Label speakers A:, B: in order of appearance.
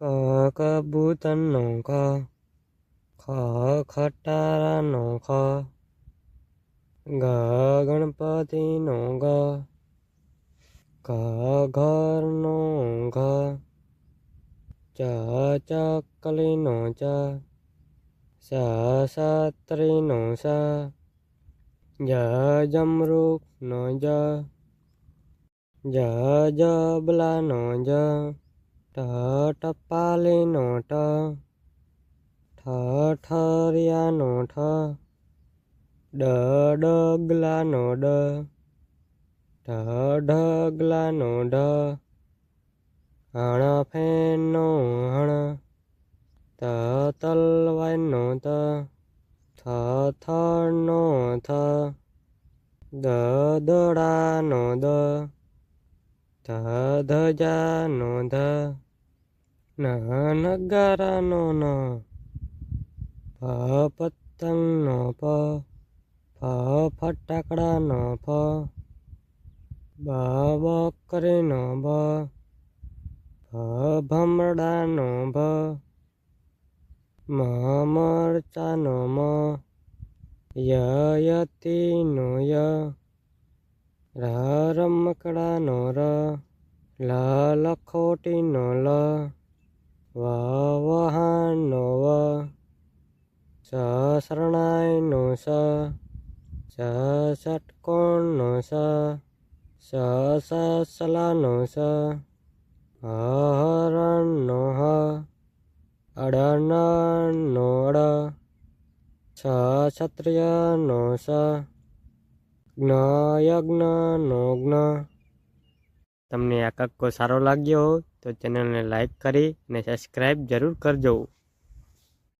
A: ક કબૂતરનો ક ખ ખટારાનો ખ ગ ગણપતિનો ગ ક ઘરનો ઘ ચ ચકલીનો ચ સ સત્રીનો સ જ જમરૂખનો જ જ જબલાનો જ ટ ટપાલીનો ટ ઠ ઠરિયાનો ઠ ડ ડગલાનો ડ ઢ ઢગલાનો ઢ હણ ફેનો હણ ત તલવાનો ત થ થનો થ દ દડાનો દ ધ ધજાનો ધ ન નગારાનો ન પ પતંગનો પ ફ ફટાકડાનો ફ બ બકરીનો બ ભ ભમરડાનો ભ મ મરચાનો મ ય યતીનો ય રમકડાનો ર લ લખોટીનો લ, વ વહાણનો વ સ શરણાઈનો સ સ ષટકોણનો સ સ સ હ હરણનો હ અડનનો અડ, છ ક્ષત્રિયનો સ જ્ઞ યજ્ઞનો જ્ઞ તમને આ કક્કો સારો લાગ્યો હોય તો ચેનલને લાઈક કરી અને સબસ્ક્રાઈબ જરૂર કરજો.